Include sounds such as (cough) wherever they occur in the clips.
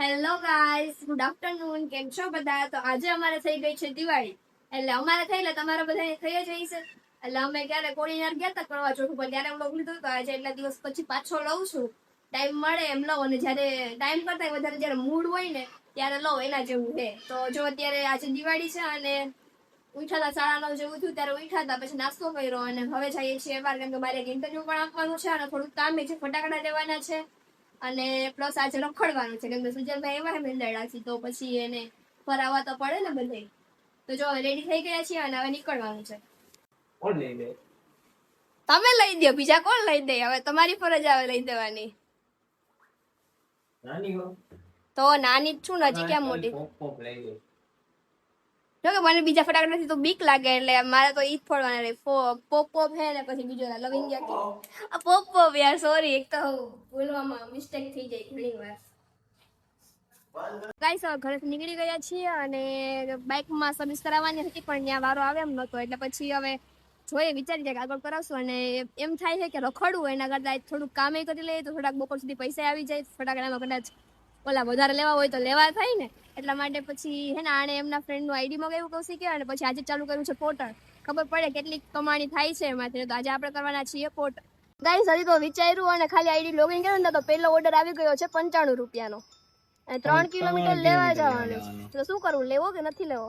Hello guys good afternoon કેમ છો બધા? તો આજે અમારે થઈ ગઈ છે દિવાળી. એટલે અમારે થઈ એટલે તમારા બધાને થઈ જ હશે એટલે અમે ક્યારે કોળીનાર ગયા તા કરવા ચોઠું પણ ત્યારે હું લીધું તો આજે એટલા દિવસ પછી પાછો લઉં છું. ટાઈમ મળે એમ લઉં અને જ્યારે ટાઈમ કરતા વધારે જ્યારે મૂડ હોય ને, ત્યારે લઉં એના જેવું છે. તો જો અત્યારે આજે દિવાળી છે અને ઉઠાતા સાડા નવ જેવું થયું ત્યારે ઉઠાતા, પછી નાસ્તો કર્યો અને હવે જઈએ છીએ બહાર કેમ કે મારે એક ઇન્ટરવ્યુ પણ આપવાનું છે અને થોડુંક કામ છે, ફટાકડા લેવાના છે. અને પ્લસ આજે રખડવાનું છે કેમ કે સુજલભાઈ એવા હે મેંદરડાથી તો પછી એને ફરાવા તો પડે ને બધે. તો જો રેડી થઈ ગયા છીએ અને હવે નીકળવાનું છે. કોણ લઈ લે? તમે લઈ દો બીજા કોણ લઈ દે? હવે તમારી ફરજ આવે લઈ દેવાની. નાની હો. તો નાની જ છું ને હજી ક્યાં મોટી? જો કે મને બીજા ફટાકડાથી તો બીક લાગે એટલે મારે તો ઈ જ ફોડવાના રહે. પોપ પોપ હે ને પછી બીજો લવિંગિયા કે. પોપ પોપ યાર સોરી એક તો બોલવામાં મિસ્ટેક થઈ જાય ઘણી વાર. ગાઈસ ઘરેથી નીકળી ગયા છીએ અને બાઇકમાં સર્વિસ કરાવવાની હતી પણ ત્યાં વારો આવે એમ નહોતો. એટલે પછી હવે જોઈએ વિચારી જાય કે આગળ કરાવશું. અને એમ થાય છે કે રખડવું એના કરતાં થોડુંક કામે કરી લઈએ તો થોડાક બપોર સુધી પૈસા આવી જાય. ફટાકડામાં કદાચ ઓલા વધારે લેવા હોય તો લેવા થાય ને. એટલા માટે પછી હે ને આણે એમના ફ્રેન્ડનું આઈડી મગાવ્યું કૌશિકે અને પછી આજે ચાલુ કર્યું છે પોર્ટર ખબર પડે કેટલી કમાણી થાય છે એમાંથી. તો આજે આપણે કરવાના છીએ પોર્ટર ગાઈસ હજી તો વિચાર્યું અને ખાલી આઈડી લોગિન કર્યું ને તો પહેલો ઓર્ડર આવી ગયો છે પંચાણું રૂપિયાનો. અને ત્રણ કિલોમીટર લેવા જવાનું તો શું કરવું લેવો કે નથી લેવો?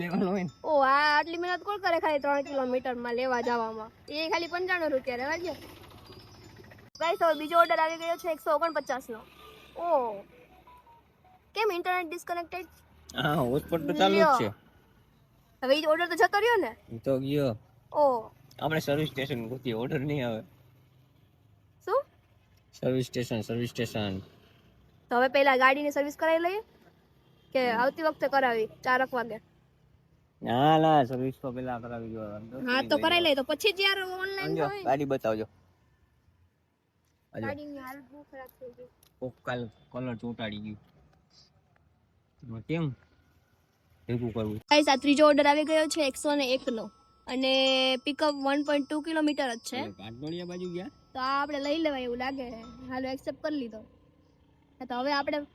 લેવાનો હોય ઓ આ આટલી મહેનત કોણ કરે ખાલી ત્રણ કિલોમીટરમાં લેવા જવામાં? એ ખાલી પંચાણું રૂપિયા રહેવા ગયો ગાઈસ હવે બીજો ઓર્ડર આવી ગયો છે એકસો ઓગણપચાસ નો ઓ કેમ ઇન્ટરનેટ ડિસ્કનેક્ટેડ હા હોટસ્પોટ તો ચાલુ જ છે. હવે એ ઓર્ડર તો જતો રહ્યો ને? તો ગયો. ઓ. આપણે સર્વિસ સ્ટેશન ગોતી ઓર્ડર નહીં આવે. શું? સર્વિસ સ્ટેશન સર્વિસ સ્ટેશન તો હવે પહેલા ગાડીની સર્વિસ કરાવી લઈએ? કે આવતી વખતે કરાવી ચારક વાગે ના ના સર્વિસ તો પેલા કરાવી ગયો હા તો કરાવી લઈએ. તો પછી જ યાર ઓનલાઈન સમજો ગાડી બતાવજો. હાલત બહુ ખરાબ થઈ ગઈ. કોક કાલ કલર ચોટાડી ગયું. કેમ? ભેગું કરવું. ગાઈસ આ ત્રીજો ઓર્ડર આવી ગયો છે એકસો ને એકનો. અને pickup one point two kilometre જ છે. પાટણિયા બાજુ ગયા? તો આ આપણે લઈ લેવાય એવું લાગે. હાલો એક્સેપ્ટ કરી લીધો. તો હવે આપણે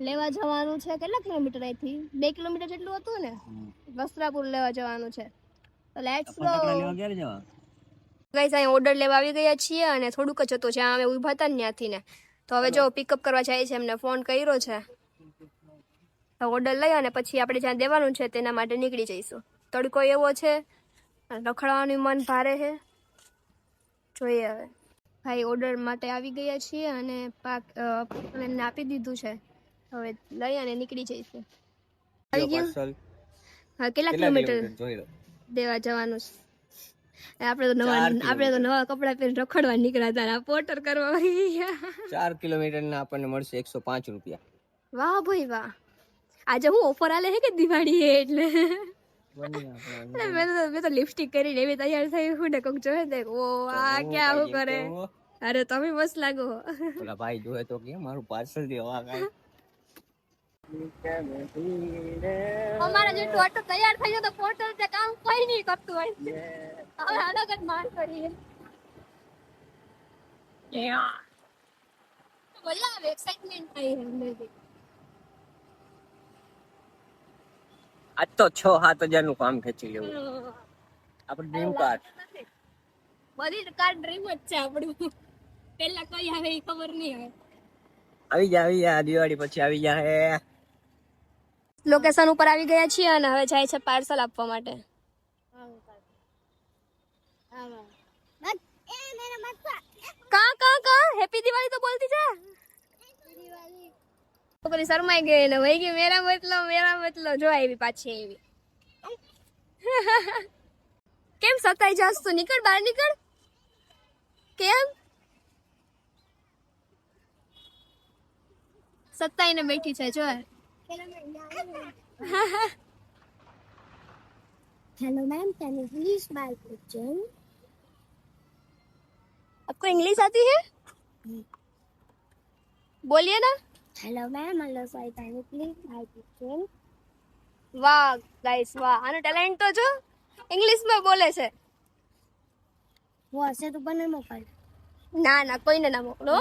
લેવા જવાનું છે કેટલા કિલોમીટર અહીંથી? બે કિલોમીટર જેટલું હતું ને? વસ્ત્રાપુર લેવા જવાનું છે. તો લેટ્સ ગો ગાઈસ અહીં ઓર્ડર લેવા આવી ગયા છીએ અને થોડુંક જ હતું જ્યાં અમે ઊભા હતા ત્યાંથી ને. તો હવે જો પિકઅપ કરવા જાય છે એમને ફોન કર્યો છે. ઓર્ડર લઈ અને પછી આપણે જ્યાં દેવાનું છે તેના માટે નીકળી જઈશું. તડકો એવો છે. રખડવાનું મન ભારે છે. જોઈએ હવે. ભાઈ ઓર્ડર માટે આવી ગયા છીએ અને પાક આપી દીધું છે. હવે લઈ અને નીકળી જઈશું. આવી ગયું? હા કેટલા કિલોમીટર દેવા જવાનું છે. આપણે તો નવા આપણે તો નવા કપડાં પહેરી રખડવા નીકળ્યા હતા પોર્ટર પોટર કરવા ચાર કિલોમીટર ના આપણને મળશે એકસો પાંચ રૂપિયા. વાહ ભાઈ વાહ. આજે હું ઓફર આલે છે કે દિવાળી એટલે? મેં તો લિપસ્ટિક કરીને એવી તૈયાર થઈ હું ને કોક જોયે તે ઓ આ ક્યાં હું કરે? અરે તમે મસ્ત લાગો. ઓલા ભાઈ જોયે તો કે મારું પાર્સલ દેવા કાંઈ અમારા જેટલું આટલું તૈયાર થઈ ગયો તો પોર્ટર તે કામ કોઈ નહીં કરતું હોય. હવે અલગ જ માર કરીએ. મજા એક્સાઇટમેન્ટ થાય અંદરથી. આજ તો છ સાત હજારનું કામ ખેંચી લેવું. આપણે ડ્રીમ કાર બધી કાર ડ્રીમ જ છે આપણું. પેલા કઈ આવે એ ખબર નહીં હવે. આવી જા આવી જા દિવાળી પછી આવી જા હે. લોકેશન ઉપર આવી ગયા છીએ અને હવે જાય છે પાર્સલ આપવા માટે. કા છોકરી શરમાઈ ગઈ ને વહી ગઈ મેરા મતલબ મેરા મતલબ જો આવી પાછી આવી કેમ સતાઈ જાસ તું નીકળ બહાર નીકળ કેમ સતાઈને બેઠી છે જો Hello, ma'am. Can you please buy kitchen? आपको इंग्लिश आती है बोलिए ना hello ma'am, hello sir. Can you. Please my teacher? વાહ ગાઈસ વાહ. આનો ટેલેન્ટ તો જો ઇંગ્લિશમાં બોલે છે. હું હશે તો બને મોકલ. ના ના કોઈને ના મોકલો.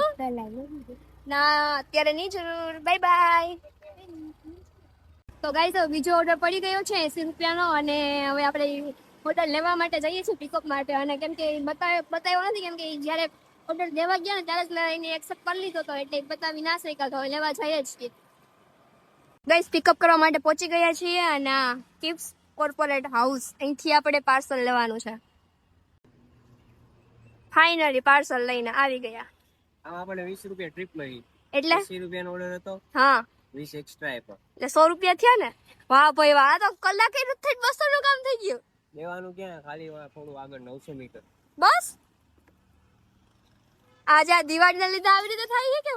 ના અત્યારે નહીં જરૂર. બાય બાય તો ગાઈસ તો બીજો ઓર્ડર પડી ગયો છે એસી રૂપિયાનો અને હવે આપણે હોટલ લેવા માટે જઈએ છીએ પિકઅપ માટે. અને કેમ કે બતાવ્યો બતાવ્યો નથી કેમ કે જ્યારે ઓર્ડર દેવા ગયા ને ત્યારે જ એને એક્સેપ્ટ કરી લીધો તો એટલે બતાવી ના શક્યા તો લેવા જઈએ જ છીએ ગઈસ પિકઅપ કરવા માટે પહોંચી ગયા છીએ અને આ કિપ્સ કોર્પોરેટ હાઉસ અહીંથી આપણે પાર્સલ લેવાનું છે. ફાઇનલી પાર્સલ લઈને આવી ગયા. આમ આપણે વીસ રૂપિયા ટ્રીપ લઈ. એટલે? એસી રૂપિયાનો ઓર્ડર હતો. હા. 20 એક્સ્ટ્રા આપ્યો. એટલે સો રૂપિયા થયા ને? વાહ ભાઈ વાહ આ તો કલાકે જ થઈ બસો નું કામ થઈ ગયું. લેવાનું ક્યાં? ખાલી થોડું આગળ 900 મીટર. બસ? આજે આ દિવાળીના લીધે આવી રીતે થાય છે કે?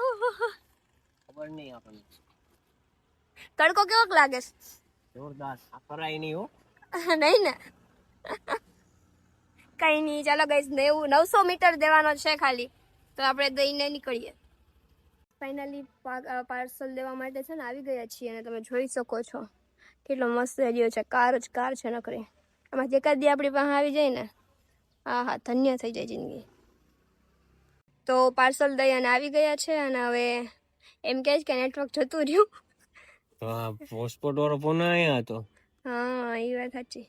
ખબર નહીં આપણને. તડકો કેવોક લાગે? જોરદાર. આ કરાય નહીં હો. નહીં ને? કઈ નહીં ચાલો ગઈશ નેવું નવસો મીટર દેવાનો છે ખાલી. તો આપણે દઈને નીકળીએ. ફાઇનલી પાર્સલ દેવા માટે છે ને આવી ગયા છીએ અને તમે જોઈ શકો છો. કેટલો મસ્ત એરિયો છે. કાર જ કાર છે નકરી. આમાં જેકાદ દી આપણી પાસે આવી જાય ને હા હા ધન્ય થઈ જાય જિંદગી. તો પાર્સલ દઈ અને આવી ગયા છે અને હવે એમ કહે છે કે નેટવર્ક જતું રહ્યું. તો આ પોસ્ટપોર્ટ વાળો ફોન અહીંયા હતો. હા એ વાત સાચી.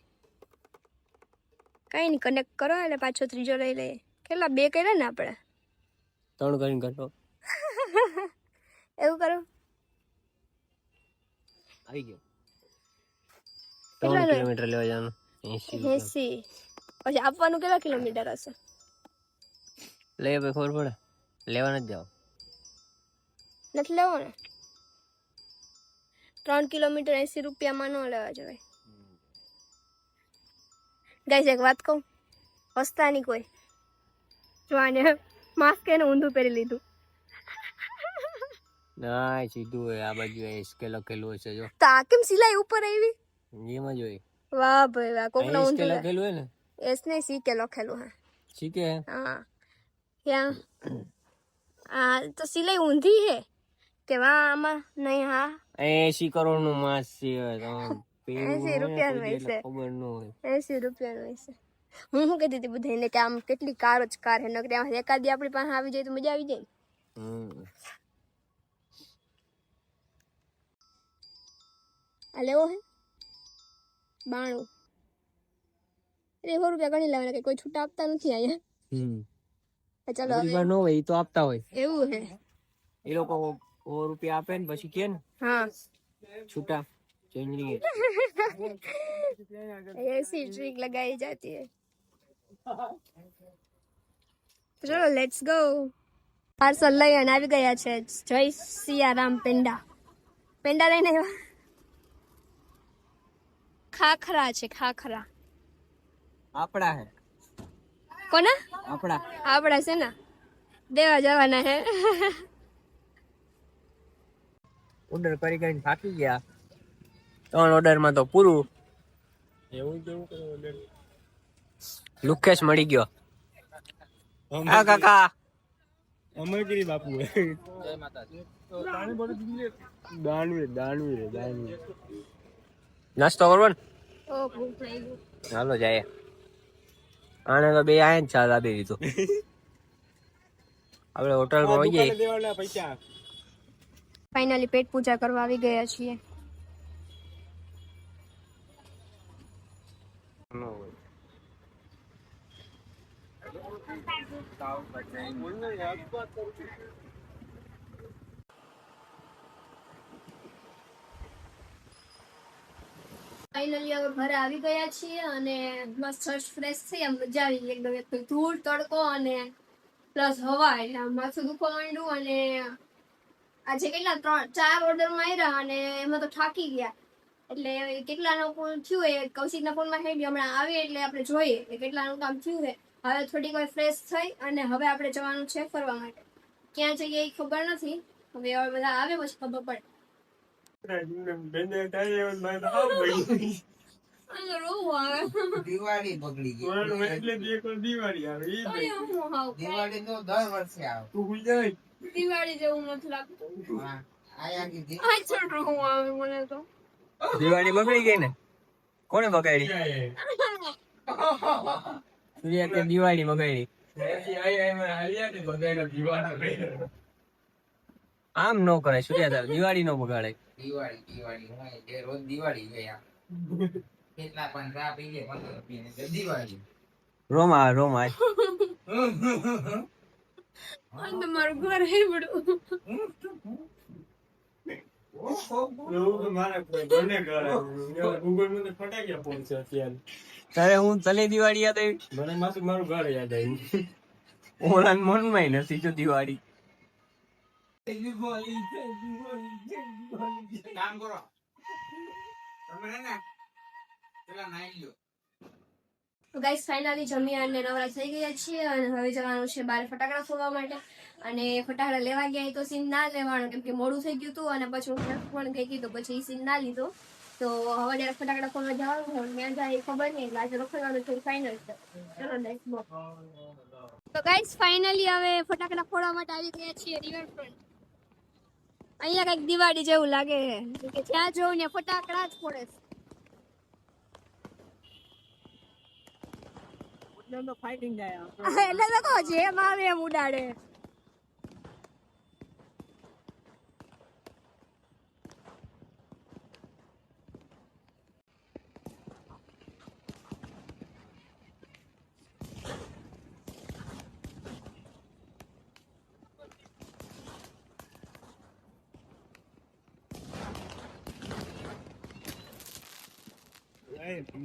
કઈ નહીં કનેક્ટ કરો એટલે પાછો ત્રીજો લઈ લઈએ. કેટલા બે કર્યા ને આપણે ત્રણ કરીને ઘટો એવું કરો. આવી ગયો. ત્રણ કિલોમીટર લેવા જવાનું. એસી પછી આપવાનું કેટલા કિલોમીટર હશે? લઈ ભાઈ ખબર પડે? લેવા નથી જાવ નથી લેવો ને ત્રણ કિલોમીટર એસી રૂપિયામાં ન લેવા જવાય. ગાઈસ એક વાત કહું? હસતા નહીં કોઈ. જો આને માસ્ક એને ઊંધું પહેરી લીધું. ના સીધું હોય. આ બાજુ એસકે લખેલું હશે જો. તો આ કેમ સિલાઈ ઉપર આવી? એમાં જોઈ વાહ ભાઈ વાહ કોકને એસકે ઊંધું લખેલું હોય ને? એસ ને સી કે લખેલું હે. શીખે હા. ત્યાં આ તો સિલાઈ ઊંધી હે કે વાહ આમાં નહીં હા એસી કરોડનું માસ છે તમે એંસી રૂપિયાનું પહેર્યું હોય ને હશે. તો ખબર ન હોય એસી રૂપિયાનું હશે હું શું કહેતી હતી બધાને કે આમ કેટલી કાર જ કાર હે નકરી આમ એકાદી આપણી પાસે આવી જાય તો મજા આવી જાય ને. હમ. આ લેવો હે બાણું એટલે સો રૂપિયા ગણી લેવાના કે કોઈ છૂટા આપતા નથી અહીંયા હમ તો ચાલો ગરીબ હવે ન હોય ઈ તો આપતા હોય એવું હે એ લોકો સો રૂપિયા આપે ને પછી કે ને હા છૂટા ચેન્જરી ऐसी ट्रिक लगाई जाती है તો ચલો લેટ્સ ગો પાર્સલ લઈ અને આવી ગયા છે જય સિયારામ પેંડા પેંડા લઈને આવ્યા ખાખરા છે ખાખરા આપડા હે કોના? આપણા. આપણા છે ને. દેવા જવાના હે ઓર્ડર કરી કરીને થાકી ગયા. ત્રણ ઓર્ડરમાં તો પૂરું. એવું કેવું ઓર્ડર લુકેશ મળી ગયો. હા કાકા. અમરગીરી બાપુ દાણવી દાણવી દાણવી નાસ્તો કરવો ને. ચાલો જાય આને તો બે આયા જ ચાલ આપી દીધું. (laughs) આપણે હોટલમાં હોઈએ. દેવાના ફાઇનલી પેટ પૂજા કરવા આવી ગયા છીએ. ફાઇનલી હવે ઘરે આવી ગયા છીએ અને મસ્ત ફ્રેશ થઈ આમ મજા આવી એકદમ. એક ધૂળ, તડકો અને પ્લસ હવા. એટલે માથું દુખવા માંડ્યું અને આજે કેટલા? ત્રણ, ચાર ઓર્ડર માર્યા અને એમાં તો થાકી ગયા. એટલે કેટલાનું ફોન થયું એ કૌશિકના ફોનમાં થઈ ગયું. હમણાં આવે એટલે આપણે જોઈએ કે કેટલાનું કામ થયું છે. હવે થોડીક વાર ફ્રેશ થઈ અને હવે આપણે જવાનું છે ફરવા માટે. ક્યાં જઈએ એ ખબર નથી. હવે બધા આવે પછી ખબર પડે. દિવાળી બગડી ગઈ. એટલે દિવાળી આવે દિવાળી નો દર વર્ષે આવે. તું ભૂલી દિવાળી જેવું નથી લાગતું. હા. આયા કીધી. આ ચડ રોવું આવે મને તો. દિવાળી બગડી ગઈ ને? કોને બગાડી? (laughs) સૂર્યા કે દિવાળી બગાડી? બગાડ્યો આઈ આમ ન કરાય સૂર્યા દિવાળી નો બગાડે. દિવાળી દિવાળી હોય જે રોજ દિવાળી ગયા કેટલા પણ ચા પી લે પંદર પીને દિવાળી. રોમા રોમા અંદ મારું ઘર અત્યારે. તારે હું તલે દિવાળી યાદ આવી? મને મારું ઘર યાદ આવ્યું ઓલા મનમાં નથી જો દિવાળી. કામ કરો. તમે ને પેલા નાઈ લ્યો. તો ગાઈસ ફાઇનલી જમી અને નવરા થઈ ગયા છીએ અને હવે જવાનું છે બહાર ફટાકડા ફોડવા માટે. અને ફટાકડા લેવા ગયા તો સીન ના લેવાનું કેમ કે મોડું થઈ ગયું હતું અને પછી હું પણ ગઈ તો પછી સીન ના લીધો. તો હવે ફટાકડા ફોડવા જવાનું હોય ત્યાં જાય એ ખબર નહીં એટલે આજે છે ફાઇનલ છે. ચલો નેક્સ્ટ તો ગાઈસ ફાઇનલી હવે ફટાકડા ફોડવા માટે આવી ગયા છીએ રિવરફ્રન્ટ અહીંયા કંઈક દિવાળી જેવું લાગે છે. કે જ્યાં જોઉં ને ફટાકડા જ પડે છે. એટલે તો કહો જેમ આવે એમ ઉડાડે ના આમ લ્યા ઉપરની નો લ્યો આ ઉપર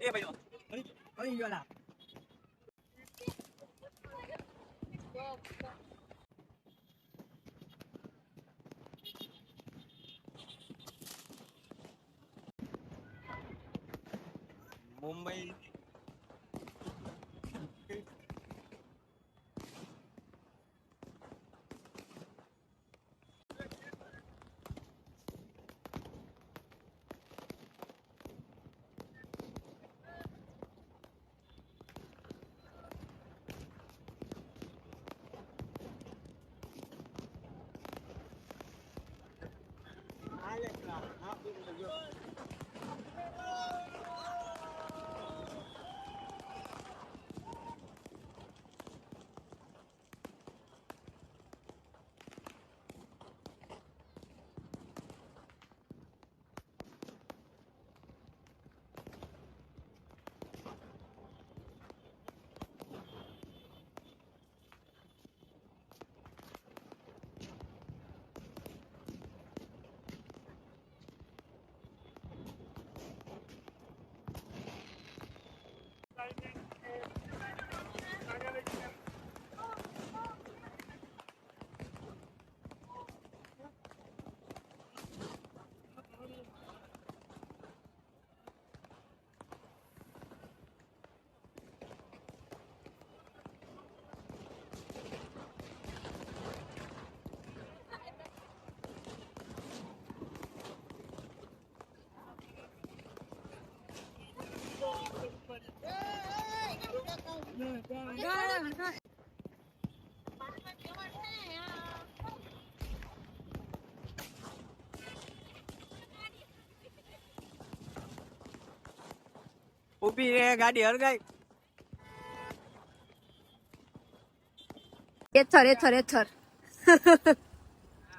એ ભાઈ અહીં ગયો મુંબઈ ઊભી રે ગાડી હરગાઈ એથર એથર એથર.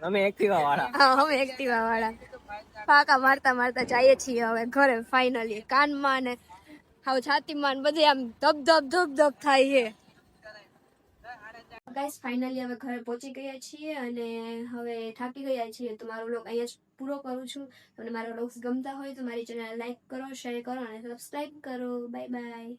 અમે એક્ટિવા વાળા. હા અમે એક્ટિવા વાળા. પાકા મારતા મારતા જઈએ છીએ હવે ઘરે ફાઇનલી કાનમાં ને હાવ છાતીમાં બધે આમ ધબ ધબ ધબ ધબ થાય છે. ગાઈસ ફાઇનલી હવે ઘરે પહોંચી ગયા છીએ અને હવે થાકી ગયા છીએ. તો મારો બ્લોગ અહીંયા જ પૂરો કરું છું. તમને મારા બ્લોગ્સ ગમતા હોય તો મારી ચેનલ લાઈક કરો શેર કરો અને સબસ્ક્રાઈબ કરો. Bye bye